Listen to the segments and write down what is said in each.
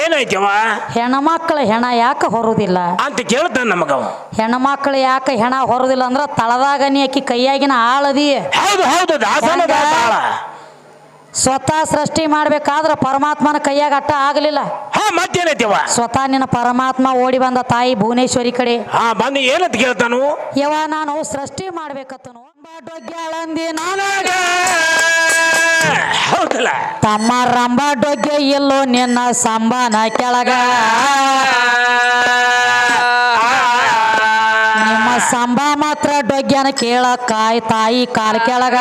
ಏನಾಯ್ತವ ಹೆಣ್ಮಕ್ಳ ಹೆಣ ಯಾಕೆ ಹೊರುವುದಿಲ್ಲ ಅಂತ ಕೇಳ್ತಾನ ನಮಗವ ಹೆಣ್ಮಕ್ಳು ಯಾಕೆ ಹೆಣ ಹೊರುವುದಿಲ್ಲ ಅಂದ್ರ ತಳದಾಗ ನೀ ಆಕಿ ಕೈಯಾಗಿನ ಆಳದಿ. ಹೌದು ಹೌದು ದಾಸನ ಹೆಂಗ? ದಾಸಾಳ ಸ್ವತಃ ಸೃಷ್ಟಿ ಮಾಡ್ಬೇಕಾದ್ರ ಪರಮಾತ್ಮನ ಕೈಯಾಗ ಅಟ್ಟ ಆಗಲಿಲ್ಲ. ಹಾ ಮತ್ತೇನೈತವ ಸ್ವತಃ ನಿನ್ನ ಪರಮಾತ್ಮ ಓಡಿ ಬಂದ ತಾಯಿ ಭುವನೇಶ್ವರಿ ಕಡೆ. ಹಾ ಬಂದು ಏನಂತ ಕೇಳ್ತಾನು? ಯವ ನಾನು ಸೃಷ್ಟಿ ಮಾಡ್ಬೇಕತ್ತನು. ಡೊಗ್ಗ್ಯಾಳಂದಿ ನಾನು ಹೌದಲ್ಲ ತಮ್ಮ ರಂಬ ಡೊಗ್ಗೆ ಇಲ್ಲೋ ನಿನ್ನ ಸಂಬಾನ ಕೆಳಗ ನಿಮ್ಮ ಸಂಬ ಮಾತ್ರ ಡೊಗ್ಗ್ಯನ ಕೇಳ ಕಾಯಿ ತಾಯಿ ಕಾಲ್ ಕೆಳಗ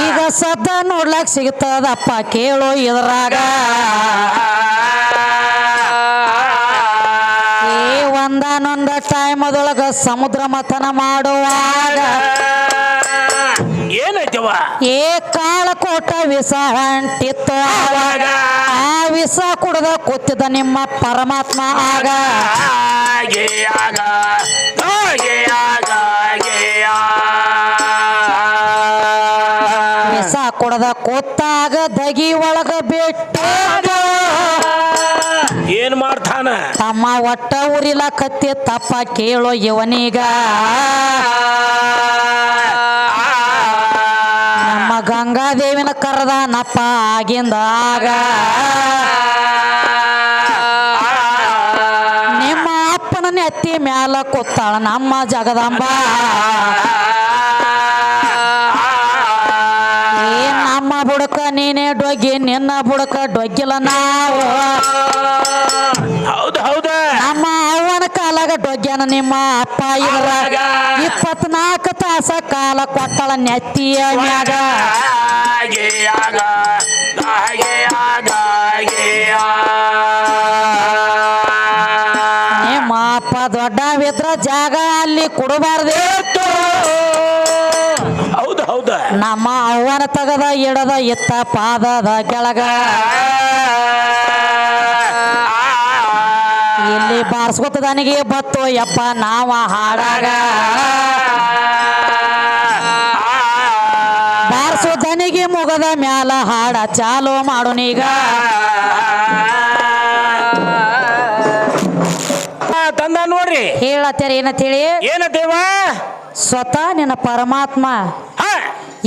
ಈಗ ಸದ್ದ ನೋಡ್ಲಕ್ ಸಿಗ್ತದಪ್ಪ ಕೇಳು ಇದ್ರಾಗ ಒಂದಾನೊಂದ ಟೈಮ್ ಅದೊಳಗ ಸಮುದ್ರ ಮಥನ ಮಾಡುವಾಗ ಏನೈತವ? ಏ ಕಾಳ ಕೋಟ ವಿಷ ಹೊಂಟಿತ್ತು ಆವಾಗ ಆ ವಿಷ ಕುಡ್ದ ಕೂತಿದ್ದ ನಿಮ್ಮ ಪರಮಾತ್ಮ. ಆಗ ಆಗೆ ಆಗ. ಆಗೆ ವಿಷ ಕುಡ್ದ ಕೂತಾಗ ದಗಿ ಒಳಗ ಬಿಟ್ಟು. ಏನ್ ಮಾಡ್ತಾನ? ತಮ್ಮ ಒಟ್ಟ ಉರಿಲ ಕತ್ತಿ ತಪ್ಪ ಕೇಳೋ ಇವನೀಗ. ಗಂಗಾದೇವಿನ ಕರೆದ ನಪ್ಪ ಆಗಿಂದಾಗ ನಿಮ್ಮ ಅಪ್ಪನ ನೆತ್ತಿ ಮ್ಯಾಲ ಕೂತಾಳ ನಮ್ಮ ಜಗದಂಬ. ಏ ನಮ್ಮ ಬುಡಕ ನೀನೇ ಡೊಗ್ಗಿ ನಿನ್ನ ಬುಡಕ ಡೊಗ್ಗಿಲ್ಲ ನಾವು. ಹೌದು ಹೌದ. ನಮ್ಮ ಅವನ ಕಾಲಾಗ ಡೊಗ್ಗ್ಯಾನ ನಿಮ್ಮ ಅಪ್ಪ ಇದ್ರಾಗ ತಾಸ ಕಾಲ ಕೊಟ್ಟಳ ನೆತ್ತಿಯ ಮ್ಯಾಗ. ಮಾಪ ದೊಡ್ಡವಿದ್ರ ಜಾಗ ಅಲ್ಲಿ ಕೊಡಬಾರ್ದಿತ್ತು ಹೌದು ಹೌದ. ನಮ್ಮ ಅವ್ವನ ತಗದ ಇಡದ ಇತ್ತ ಪಾದದ ಕೆಳಗ. ಇಲ್ಲಿ ಬಾರ್ಸ್ಕೊತದನಿಗೆ ಬತ್ತು ಯಪ್ಪ ನಾವ ಹಾಡಾಗ. ಮುಗದ ಮ್ಯಾಲ ಹಾಡ ಚಾಲು ಮಾಡೋನೀಗ. ತಂದ ನೋಡ್ರಿ. ಹೇಳತ್ತೇರಿ ಏನಂತೇಳಿ ಏನತ್ತೇವ ಸ್ವತಃ ನಿನ್ನ ಪರಮಾತ್ಮ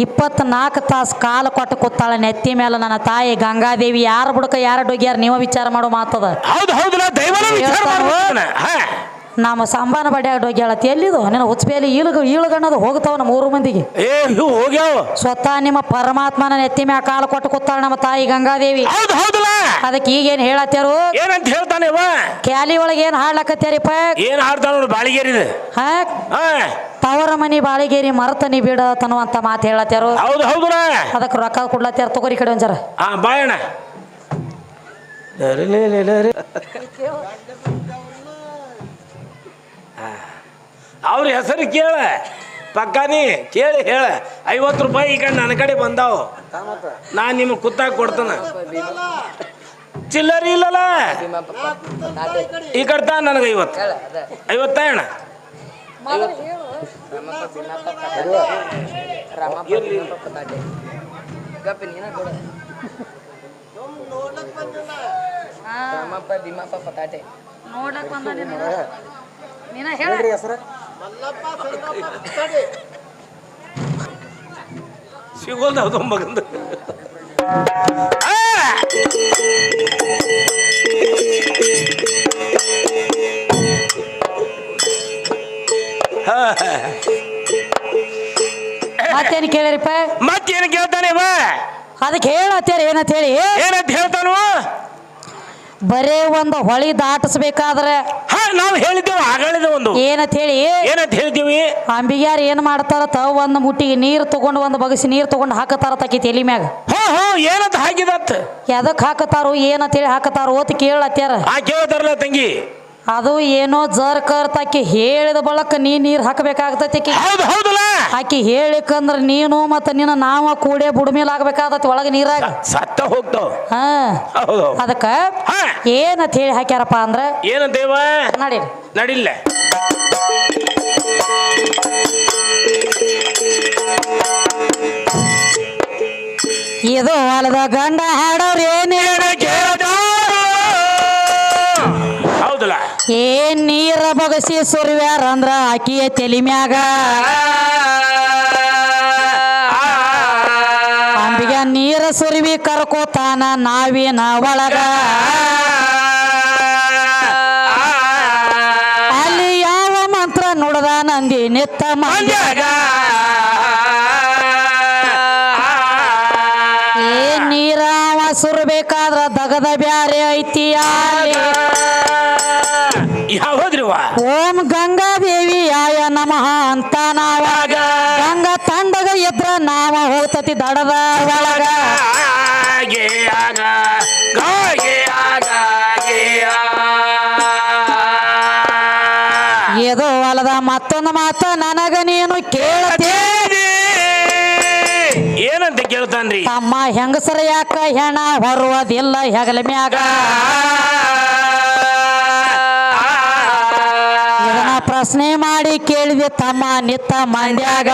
ಇಪ್ಪತ್ನಾಲ್ಕು ತಾಸು ಕಾಲು ಕೊಟ್ಟು ಕೂತಾಳ ನೆತ್ತಿ ಮೇಲೆ ನನ್ನ ತಾಯಿ ಗಂಗಾದೇವಿ. ಯಾರ ಬುಡಕ ಯಾರ ಡೊಗ್ಯಾರ ನೀವು ವಿಚಾರ ಮಾಡೋ ಮಾತದ. ಹೌದು ಹೌದಲ್ಲ ನಮ್ಮ ಸಂಬಾನ ಬಡ್ಯಾಗ ಡೊಗ್ಯಾಳತಿ ಎಲ್ಲಿದು? ನಿನ್ನ ಹುಚ್ಚಬೇಲಿ ಈಳಗ ಈಳುಗಣ್ಣದು ಹೋಗ್ತಾವ ನಮ್ಮ ಮೂರು ಮಂದಿಗೆ. ಏ ಇವು ಹೋಗ್ಯಾವ. ಸ್ವತಃ ನಿಮ್ಮ ಪರಮಾತ್ಮನ ನೆತ್ತಿ ಮ್ಯಾಗ ಕಾಲ ಕೊಟ್ಟು ಕೂತಾಳ ನಮ್ಮ ತಾಯಿ ಗಂಗಾದೇವಿ. ಹೌದು ಹೌದಲ್ಲ. ಅದಕ್ಕೆ ಈಗೇನು ಹೇಳತ್ತಾರು ಏನಂತ ಹೇಳ್ತಾನೆ ಇವ? ಕ್ಯಾಲಿ ಒಳಗೆ ಏನು ಹಾಡ್ಲಕತ್ಯಾರಿಪ್ಪ ಏನ್ ಹಾಡ್ತಾನ ನೋಡು ಬಾಳಿಗೇರಿದ ಹಾ? ಹಾ. ತವರ ಮನಿ ಬಾಳಿಗೇರಿ ಮರತನಿ ಬಿಡ ತನ್ನುವಂತ ಮಾತು ಹೇಳತ್ತಾರು ಹೌದು ಹೌದಲ್ಲ ಅದಕ್ಕೆ ರೊಕ್ಕ ಕೊಡ್ಲತ್ತಾರ ತಗೋರಿ ಈ ಕಡೆ ಒಂಜರ ಆ ಬಾಯಣ್ಣ. ಅವ್ರ ಹೆಸರು ಕೇಳ. ಪಕ್ಕಾನಿ ಕೇಳಿ ಹೇಳ. ಐವತ್ತು ರೂಪಾಯಿ ಈಗ ಕಡೆ ನನ್ನ ಕಡೆ ಬಂದಾವು. ನಾನು ನಿಮಗೆ ಕುತ್ತಾಗ ಕೊಡ್ತಾನೆ. ಚಿಲ್ಲರಿ ಇಲ್ಲಲ್ಲ? ಈ ಕಡೆ ತಾ ನನಗೆ ಐವತ್ತು. ಐವತ್ತ ಅಣ್ಣ ರಾಮಪ್ಪ ಭೀಮಪ್ಪ ಪತಾಟೆ. ನೋಡ್ಲಕ್ ಬಂದ ನೀನ ಹೇಳ. ಸಿಗೋಲ್ದ ಅದು ಮಗಂದು. ಮತ್ತೇನು ಕೇಳಿರಿಪ್ಪ? ಮತ್ತೇನು ಕೇಳ್ತಾನೆ ಬಾ ಅದಕ್ಕೆ ಹೇಳತ್ತೇರಿ ಏನಂತ ಹೇಳಿ? ಏನಂತ ಹೇಳ್ತಾನು ಬರೇ ಒಂದು ಹೊಳಿ ದಾಟಿಸ್ಬೇಕಾದ್ರೆ ಹಾ ನಾವು ಹೇಳಿದ್ದೇವೆ ಆಗಳಿದ ಒಂದು. ಏನಂತ ಹೇಳಿ? ಏನಂತ ಹೇಳ್ತೀವಿ ಅಂಬಿಗ್ಯಾರ ಏನ್ ಮಾಡ್ತಾರ? ತ ಒಂದು ಮುಟ್ಟಿಗೆ ನೀರು ತಗೊಂಡು ಒಂದು ಬಗಸಿ ನೀರು ತಗೊಂಡು ಹಾಕತಾರ ತಕಿ ತಲಿ ಮ್ಯಾಗ. ಹಾ ಹಾ ಏನಂತ ಹಾಕಿದತ್ ಎದಕ್ ಹಾಕತಾರೋ ಏನಂತ ಹೇಳಿ ಹಾಕತಾರೋ ಓತ್ ಕೇಳತ್ಯಾರ. ಆ ಕೇಳ್ತಾರಲ್ಲ ತಂಗಿ. ಅದು ಏನೋ ಜರ್ ಕರ್ ಆಕಿ ಹೇಳಿದ ಬಳಕ ನೀ ನೀರ್ ಹಾಕಬೇಕಾಗತೈತಿ ಆಕಿ. ಹೌದು ಹೌದಲ್ಲ? ಆಕಿ ಹೇಳಿಕಂದ್ರ ನೀನು ಮತ್ತ ನಿನ್ನ ನಾವ ಕೂಡೆ ಬುಡ್ಮೇಲ್ ಆಗ್ಬೇಕಾಗತೈತಿ ಒಳಗ ನೀರಾಗ. ಸತ್ತ ಹೋಗ್ತಾವ. ಹಾ. ಹೌದು ಅದಕ್ಕ ಹಾ. ಏನಂತ ಹೇಳಿ ಹಾಕ್ಯಾರಪ್ಪ ಅಂದ್ರ? ದೇವ? ನಡಿ. ನಡಿಲ್ಲ. ಇದು ಹೊಲದ ಗಂಡ ಹಾಡೋರ್ ಏನ್ ಏನ ಏನ್ ನೀರ ಬಗಸಿ ಸುರಿವ್ಯಾರ ಅಂದ್ರ ಆಕಿಯ ತಲಿ ಮ್ಯಾಗ. ಅಂಬಿಗ ನೀರ ಸುರಿವಿ ಕರ್ಕೋತಾನ ನಾವಿನ ಒಳಗ. ಅಲ್ಲಿ ಯಾವ ಮಂತ್ರ ನೋಡದ ನಂದಿ ನಿತ್ತ ಮಂದ್ಯಾಗ ಏನ್ ನೀರ ಸುರಬೇಕಾದ್ರ ದಗದ ಬ್ಯಾರೆ ಐತಿ ಓಂ ಗಂಗಾ ದೇವಿ ಆಯ ನಮಃ ಅಂತ ನಾವಾಗ ಗಂಗಾ ತಂಡಗ ಎದ್ರ ನಾವ ಹೋಗ್ತತಿ ದಡದ. ಒಳಗ ಇದು ಹೊಲದ ಮತ್ತೊಂದು ಮಾತ ನನಗ ನೀನು ಕೇಳತೆ. ಏನಂತ ಕೇಳ್ತಾನ್ರಿ? ತಮ್ಮ ಹೆಂಗಸರ ಯಾಕ ಹೆಣ ಹೊರುವುದಿಲ್ಲ ಹೆಗಲ ಮ್ಯಾಗ. ಪ್ರಶ್ನೆ ಮಾಡಿ ಕೇಳಿದೆ ತಮ್ಮ ನಿತ್ತ ಮಂಡ್ಯಾಗ.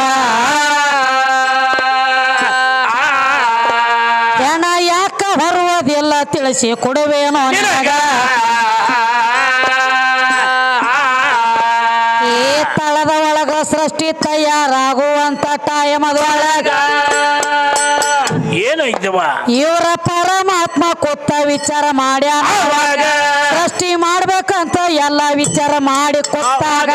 ಜನ ಯಾಕ ಬರುವುದಿಲ್ಲ ತಿಳಿಸಿ ಕೊಡುವೇನೋ ನಿನಗ. ಈ ತಳದ ಒಳಗ ಸೃಷ್ಟಿ ತಯಾರಾಗುವಂತ ಟೈಮ್ ಒಳಗ ಏನೈತವ? ಇವರ ಪರಮಾತ್ಮ ವಿಚಾರ ಮಾಡ್ಯಾಗ ಅವಾಗ. ಸೃಷ್ಟಿ ಮಾಡ್ಬೇಕಂತ ಎಲ್ಲ ವಿಚಾರ ಮಾಡಿ ಕೊಟ್ಟಾಗ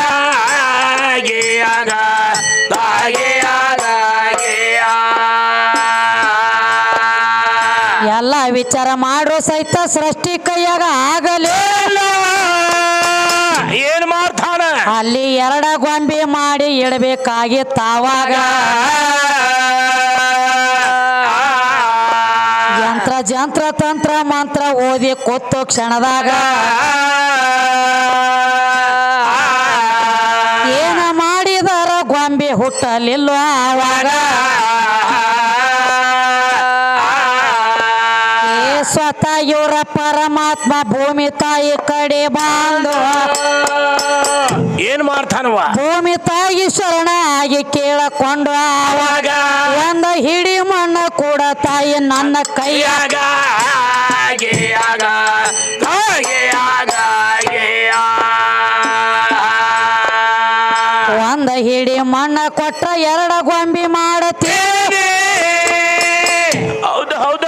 ಎಲ್ಲ ವಿಚಾರ ಮಾಡೋ ಸಹಿತ ಸೃಷ್ಟಿ ಕೈಯಾಗ ಆಗಲೇ ಏನ್ ಮಾಡ್ತಾನ? ಅಲ್ಲಿ ಎರಡ ಗೊಂಬೆ ಮಾಡಿ ಇಡಬೇಕಾಗಿತ್ತ ಜಂತ್ರ ತಂತ್ರ ಮಂತ್ರ ಓದಿ ಕೊತ್ತೋ ಕ್ಷಣದಾಗ. ಏನ ಮಾಡಿದರ ಗೊಂಬೆ ಹುಟ್ಟಲಿಲ್ಲ ಆವಾಗ ಸ್ವತಃ ಇವರ ಪರಮಾತ್ಮ ಭೂಮಿ ತಾಯಿ ಕಡೆ ಬಾಂಧವ ಏನ್ ಮಾಡ್ತಾನವ ಭೂಮಿ ತಾಯಿ ಶರಣ ಆಗಿ ಕೇಳಕೊಂಡು ಆವಾಗ ಒಂದ ಹಿಡಿ ಮಣ್ಣ ಕೂಡ ತಾಯಿ ನನ್ನ ಕೈಯಾಗ. ಒಂದ ಹಿಡಿ ಮಣ್ಣ ಕೊಟ್ಟ ಎರಡ ಗೊಂಬಿ ಮಾಡತಿ ಹೌದು ಹೌದ.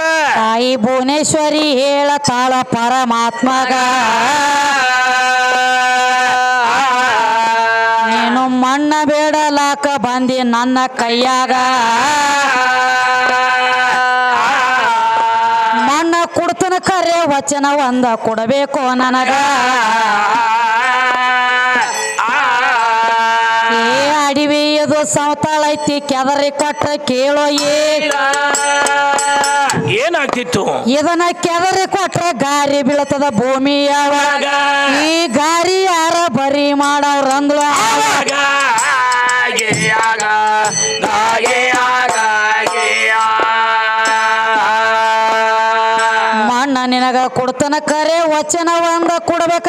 ತಾಯಿ ಭುವನೇಶ್ವರಿ ಹೇಳತಾಳ ಪರಮಾತ್ಮಗ. ನೀನು ಮಣ್ಣ ಬೇಡಲಾಕ ಬಂದಿ ನನ್ನ ಕೈಯಾಗ. ಮಣ್ಣ ಕುಡ್ತನ ಕರೆ ವಚನ ಒಂದ ಕೊಡಬೇಕು ನನಗ. ಏ ಅದು ಐತಿ ಕೆದರಿ ಕೊಟ್ರ ಕೇಳೋ ಏನಾಗ್ತಿತ್ತು? ಇದನ್ನ ಕೆದರಿ ಕೊಟ್ರ ಗಾರಿ ಬೀಳತದ ಭೂಮಿ ಯಾವಾಗ ಈ ಗಾರಿ ಯಾರ ಬರಿ ಮಾಡವ್ರಂದ್ಲು ಮಣ್ಣ ನಿನಗ ಕೊಡ್ತನ ಕರೆ ವಚನ ಒಂದ ಕೊಡ್ಬೇಕ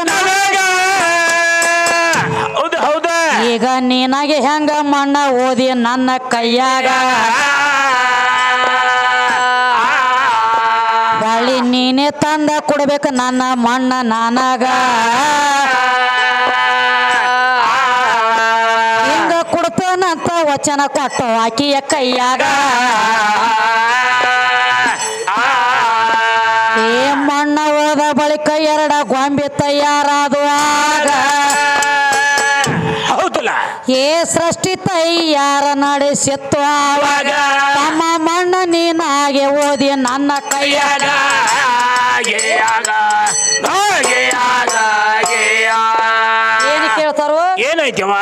ಈಗ ನೀನಾಗೆ ಹೆಂಗ ಮಣ್ಣ ಓದಿ ನನ್ನ ಕೈಯಾಗ? ಬಳಿ ನೀನೇ ತಂದ ಕೊಡ್ಬೇಕ ನನ್ನ ಮಣ್ಣ ನಾನಾಗ. ಹಿಂಗ ಕೊಡ್ತೇನಂತ ವಚನ ಕೊಟ್ಟು ಆಕಿಯ ಕೈಯಾಗ. ಏ ಮಣ್ಣ ಹೋದ ಬಳಿಕ ಎರಡ ಗೊಂಬೆ ತಯಾರಾದು ಸೃಷ್ಟಿ ತಯ್ಯಾರ ನಡೆಸಿತ್ತು ಆವಾಗ. ತಮ್ಮ ಮಣ್ಣ ನೀನಾಗೆ ಓದಿ ನನ್ನ ಕೈಯಾಗ. ಏನು ಕೇಳ್ತಾರೋ? ಏನೈತವ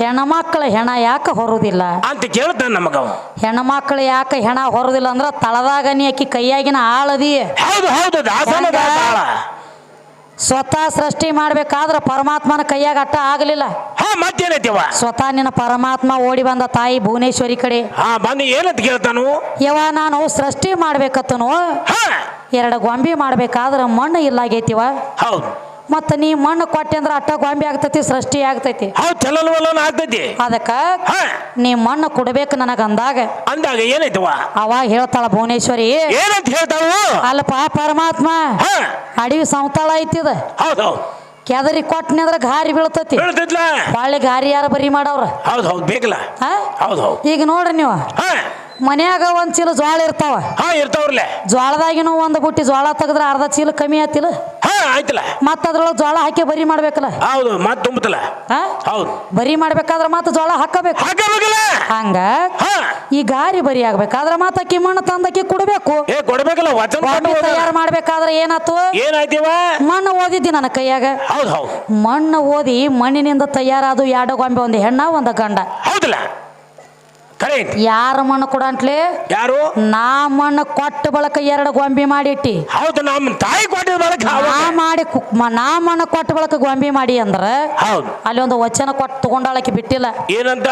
ಹೆಣ್ಮಕ್ಳ ಹೆಣ ಯಾಕೆ ಹೊರುದಿಲ್ಲ? ಅಂತ ಕೇಳ್ತಾನ ಹೆಣ ಹೆಣ್ಮಕ್ಳು ಯಾಕೆ ಹೆಣ ಹೊರುದಿಲ್ಲ ಅಂದ್ರ ತಳದಾಗ ನೀ ಆಕಿ ಕೈಯಾಗಿನ ಆಳದಿ. ಹೌದು ಹೌದು ದಾಸನ ಸ್ವತಃ ಸೃಷ್ಟಿ ಮಾಡ್ಬೇಕಾದ್ರ ಪರಮಾತ್ಮನ ಕೈಯಾಗ ಅಟ್ಟ ಆಗಲಿಲ್ಲ. ಹಾ ಮತ್ತೇನೈತಿವ ಸ್ವತಃ ನಿನ್ನ ಪರಮಾತ್ಮ ಓಡಿ ಬಂದ ತಾಯಿ ಭುವನೇಶ್ವರಿ ಕಡೆ. ಹಾ ಬಂದು ಏನಂತ ಕೇಳ್ತಾನು? ಯವ ನಾನು ಸೃಷ್ಟಿ ಮಾಡ್ಬೇಕತ್ತನು. ಎರಡು ಗೊಂಬೆ ಮಾಡ್ಬೇಕಾದ್ರ ಮಣ್ಣು ಇಲ್ಲಾಗೈತಿವ. ಹೌದು. ಮತ್ತ ನೀ ಮಣ್ಣು ಕೊಟ್ಟೆ ಅಂದ್ರೆ ಅಟ್ಟ ಗೊಂಬೆ ಆಗ್ತೈತಿ ಸೃಷ್ಟಿ ಆಗ್ತೈತಿ. ಹೌದು ಆಗ್ತೈತಿ. ಅದಕ್ಕ ಹಾ. ನೀ ಮಣ್ಣು ಕೊಡ್ಬೇಕು ನನಗ ಅಂದಾಗ. ಅಂದಾಗ ಏನೈತವ ಅವಾಗ ಹೇಳ್ತಾಳ ಭುವನೇಶ್ವರಿ. ಏನಂತ ಹೇಳ್ತಾಳು? ಅಲ್ಪ ಪರಮಾತ್ಮ ಹಾ. ಅಡವಿ ಸಂತಾಳ ಐತಿದ. ಹೌದು ಹೌದು. ಕೆದರಿ ಕೊಟ್ಟನೆ ಅಂದ್ರೆ ಗಾರಿ ಬೀಳ್ತೈತಿ. ಹೇಳ್ತಿದ್ಲ ಹೊಳ್ಳಿ ಗಾರಿ ಯಾರ ಬರಿ ಮಾಡವ್ರ ಹೌದು ಹೌದು ಬೇಕಲ್ಲ? ಹಾ? ಹೌದು ಹೌದು. ಈಗ ನೋಡ್ರಿ ನೀವು. ಹಾ. ಮನ್ಯಾಗ ಒಂದ್ ಚೀಲ ಜ್ವಾಳ ಇರ್ತಾವ. ಹಾ ಇರ್ತಾವ್ರಲ್ಲ. ಜ್ವಾಳದಾಗಿನೂ ಒಂದು ಬುಟ್ಟಿ ಜ್ವಾಳ ತೆಗೆದ್ರ ಅರ್ಧ ಚೀಲ ಕಮ್ಮಿ ಆತಿಲ್ಲ. ಹಾ ಆಯ್ತಲ್ಲ. ಮತ್ತ ಅದ್ರೊಳಗೆ ಜ್ವಾಳ ಹಾಕಿ ಬರಿ ಮಾಡ್ಬೇಕಲ್ಲ. ಹೌದು ಮತ್ ತುಂಬತಲ್ಲ? ಹೌದು. ಬರಿ ಮಾಡ್ಬೇಕಾದ್ರ ಮತ್ತ ಜ್ವಾಳ ಹಾಕಬೇಕು. ಹಾಕಬೇಕಲ್ಲ. ಹಂಗ? ಹಾ. ಈ ಗಾರಿ ಬರಿ ಆಗ್ಬೇಕಾದ್ರ ಮತ್ತ ಅಕ್ಕಿ ಮಣ್ಣು ತಂದಕ್ಕಿ ಕೊಡ್ಬೇಕು. ಏ ಕೊಡ್ಬೇಕಲ್ಲ ವಚನ ಕೊಟ್ಟು ಹೋಗೋಣ. ತಯಾರು ಮಾಡ್ಬೇಕಾದ್ರ ಏನಾತು? ಏನಾಯ್ತೀವ? ಮಣ್ಣು ಓದಿದ್ದಿ ನನ್ನ ಕೈಯಾಗ. ಹೌದು ಹೌದು. ಮಣ್ಣು ಓದಿ ಮಣ್ಣಿನಿಂದ ತಯಾರಾದು ಎರಡು ಗೊಂಬೆ ಒಂದು ಹೆಣ್ಣ ಒಂದು ಗಂಡ. ಹೌದಲ್ಲ. ಕರೆ ಯಾರ ಮಣ್ಣು ಕೊಡಂಟ್ಲೆ ಯಾರು? ನಾ ಮಣ್ಣು ಕೊಟ್ಟ ಬಳಕ ಎರಡು ಗೊಂಬೆ ಮಾಡಿಟ್ಟಿ. ಹೌದು ನಮ್ಮ ತಾಯಿ ಕೊಟ್ಟಿದ ಬಳಕ ನಾ ಮಾಡಿ ಕು- ಮ- ನಾ ಮಣ್ಣು ಕೊಟ್ಟ ಬಳಕ ಗೊಂಬೆ ಮಾಡಿ ಅಂದ್ರೆ ಹೌದು. ಅಲ್ಲಿ ಒಂದು ವಚನ ಕೊಟ್ಟು ತಗೊಂಡಾಳಕ್ಕೆ ಬಿಟ್ಟಿಲ್ಲ. ಏನಂತ?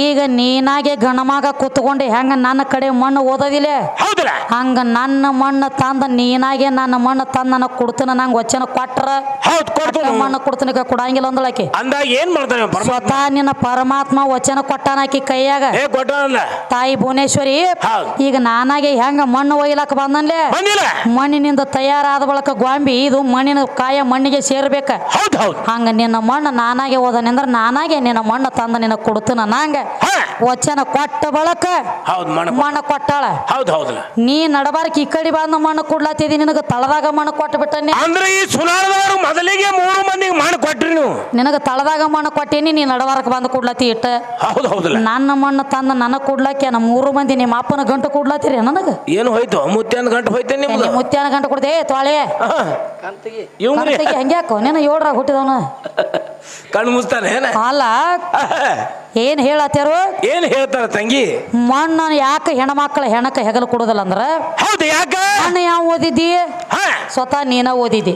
ಈಗ ನೀನಾಗೆ ಗಣಮಗ ಕೂತ್ಕೊಂಡು ಹೆಂಗ ನನ್ನ ಕಡೆ ಮಣ್ಣು ಓದೋದಿಲ್ಲ? ಹೌದಲ್ಲ. ಹಂಗ ನನ್ನ ಮಣ್ಣು ತಂದ ನೀನಾಗೆ ನನ್ನ ಮಣ್ಣು ತಂದ ನನಗೆ ಕೊಡ್ತೀನಿ ನಂಗೆ ವಚನ ಕೊಟ್ರ. ಹೌದು ಕೊಡ್ತು ಮಣ್ಣು ಕೊಡ್ತೀನಿ ಈಗ ಕೊಡಂಗಿಲ್ಲ ಅಂದಳಾಕಿ ಅಂದಾಗ ಏನ್ ಮಾಡ್ತಾನೆ ಪರಮಾತ್ಮ? ಸ್ವತಃ ನಿನ್ನ ಪರಮಾತ್ಮ ವಚನ ಕೊಟ್ಟಾನಾಕಿ ಕೈಯಾಗ. ಏ ತಾಯಿ ಭುವನೇಶ್ವರಿ ಹೌದು. ಈಗ ನಾನಾಗೆ ಹೆಂಗ ಮಣ್ಣು ಒಯ್ಲಾಕ ಬಂದನ್ಲೆ? ಬಂದಿಲ್ಲ. ಮಣ್ಣಿನಿಂದ ತಯಾರಾದ ಬಳಕ ಗೊಂಬಿ ಇದು ಮಣ್ಣಿನ ಕಾಯ ಮಣ್ಣಿಗೆ ಸೇರ್ಬೇಕ. ಹೌದು ಹೌದು. ಹಂಗ ನಿನ್ನ ಮಣ್ಣು ನಾನಾಗೆ ಓದನೆಂದ್ರ ನಾನಾಗೆ ನಿನ್ನ ಮಣ್ಣು ತಂದ ನಿನ್ನ ಕೊಡ್ತೀನ ನಂಗ. ಹಾ. ವಚನ ಕೊಟ್ಟ ಬಳಕ ಹೌದು ಮಣ ಮಣ್ಣು ಕೊಟ್ಟಾಳ. ಹೌದು ಹೌದಲ್ಲ. ನೀ ನಡಬಾರಕ ಈ ಕಡೆ ಬಂದ ಮಣ್ಣು ಕೊಡ್ಲಾತಿದಿ ನಿನಗ ತಳದಾಗ ಮಣ್ಣು ಕೊಟ್ಟು ಬಿಟ್ಟನೆ ಅಂದ್ರೆ ಈ ಸುನಾರದವರು ಮೊದಲಿಗೆ ಮೂರು ಮಂದಿಗೆ ಮಣ್ಣು ಕೊಟ್ರಿ ನೀವು. ನಿನಗ ತಳದಾಗ ಮಣ್ಣು ಕೊಟ್ಟೇನಿ ನೀ ನಡಬಾರಕ ಬಂದು ಕೊಡ್ಲಾತಿ ಇಟ್ಟ. ಹೌದು ಹೌದು ನನ್ನ ಮಣ್ಣು ತಂದ ನನಗೆ ಕೊಡ್ಲಾಕೆ ನಮ್ಮ ಮೂರು ಮಂದಿ ನಿಮ್ಮ ಅಪ್ಪನ ಗಂಟು ಕೊಡ್ಲಾತಿರಿ ನನಗ. ಏನು ಹೋಯ್ತು? ಮುತ್ಯಾನ ಗಂಟು ಹೋಯ್ತೆ ನಿಮ್ದು? ಮುತ್ಯಾನ ಗಂಟು ಕೊಡ್ದೆ ತೊಳೆ. ಹಂಗ್ಯಾಕೋ ಇವ್ರಿ ಕಣ್ತಿಗೆ ಹಂಗೆ ಯಾಕೋ ನೀನು ಏಳ್ರಾಗ ಹುಟ್ಟಿದವನ. ಕಣ್ಣು ಮುಸ್ತಾನೆ ಏನ? ಅಲ್ಲ ಏನ್ ಹೇಳತ್ತಾರು ಏನ್ ಹೇಳ್ತಾರ ತಂಗಿ? ಮಣ್ಣ ಯಾಕೆ ಹೆಣ್ಮಕ್ಳ ಹೆಣಕ ಹೆಗಲು ಕೊಡುದಿಲ್ಲ ಅಂದ್ರ? ಹೌದು ಯಾಕ? ಮಣ್ಣ ಯಾವ ಓದಿದ್ದಿ? ಸ್ವತಃ ನೀನ ಓದಿದ್ದಿ.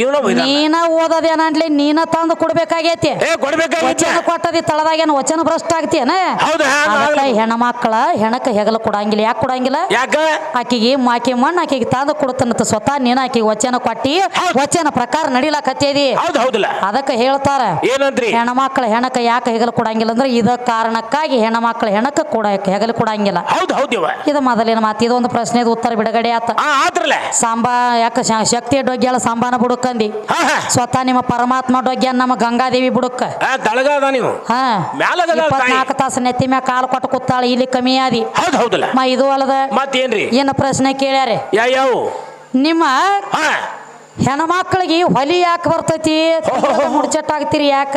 ಇವನ ಬೈದ ನೀನ ಓದೋದೇನಂಟ್ಲಿ ನೀನ ತಂದು ಕೊಡ್ಬೇಕಾಗೈತಿ. ಏ ಕೊಡ್ಬೇಕಾಗಿತ್ತ ವಚನ ಕೊಟ್ಟದಿ ತಳದಾಗೇನು ವಚನ ಭ್ರಷ್ಟ ಆಗ್ತೀಯನ? ಹೌದು ಅದಕ್ಕ ಹೆಣ್ಮಕ್ಳ ಹೆಣಕ ಹೆಗಲ ಕೊಡಂಗಿಲ್ಲ ಯಾಕೆ ಕೊಡಂಗಿಲ್ಲ? ಯಾಕ? ಆಕಿಗೆ ಮಾಕಿ ಮಣ್ಣು ಆಕಿಗೆ ತಂದು ಕೊಡ್ತಾನಂತ ಸ್ವತಃ ನೀನ ಆಕಿಗೆ ವಚನ ಕೊಟ್ಟಿ ವಚನ ಪ್ರಕಾರ ನಡಿಲಾಕತ್ತೇದಿ. ಹೌದು ಹೌದಲ್ಲ. ಅದಕ್ಕೆ ಹೇಳ್ತಾರ ಏನಂತ್ರಿ ಹೆಣ್ಮಕ್ಳ ಹೆಣಕ ಯಾಕೆ ಹೆಗಲು ಕೊಡಂಗಿಲ್ಲ ಅಂದ್ರೆ ಇದ ಕಾರಣಕ್ಕಾಗಿ ಹೆಣ್ಮಕ್ಳ ಹೆಣಕ ಕೊಡ ಹೆಗಲ ಕೊಡಂಗಿಲ್ಲ. ಹೌದು ಹೌದಿವ ಇದು ಮೊದಲಿನ ಮಾತು ಇದೊಂದು ಪ್ರಶ್ನೆ ಉತ್ತರ ಬಿಡುಗಡೆ ಆತ. ಆ ಆತ್ರಲ್ಲ ಸಾಂಬಾ ಯಾಕ ಶಕ್ತಿ ಡೊಗ್ಗ್ಯಾಳ ಸಾಂಬಾನ ಬುಡುಕಂದಿ ಹಾ ಸ್ವತಃ ನಿಮ್ಮ ಪರಮಾತ್ಮ ಡೊಗ್ಗ್ಯ ನಮ್ಮ ಗಂಗಾದೇವಿ ಬುಡಕ್ಕ ತಳಗದ ನೀವು. ಹಾ. ಇಪ್ಪತ್ನಾಲ್ಕು ತಾಸು ನೆತ್ತಿ ಮ್ಯಾಗ ಕಾಲು ಕೊಟ್ಟು ಕೂತಾಳ ಇಲ್ಲಿ ಕಮ್ಮಿ ಆದಿ. ಮ ಇದು ಅಲ್ಲದ. ಮತ್ತೇನ್ರಿ? ಏನ ಪ್ರಶ್ನೆ ಕೇಳ್ಯಾರೆ. ಯಾವ? ನಿಮ್ಮ ಹೆಣ್ಮಕ್ಳಿಗೆ ಹೊಲಿ ಯಾಕೆ ಬರ್ತೈತಿ? ಮುಡ್ಚಟ್ಟಾಗ್ತೀರಿ ಯಾಕ?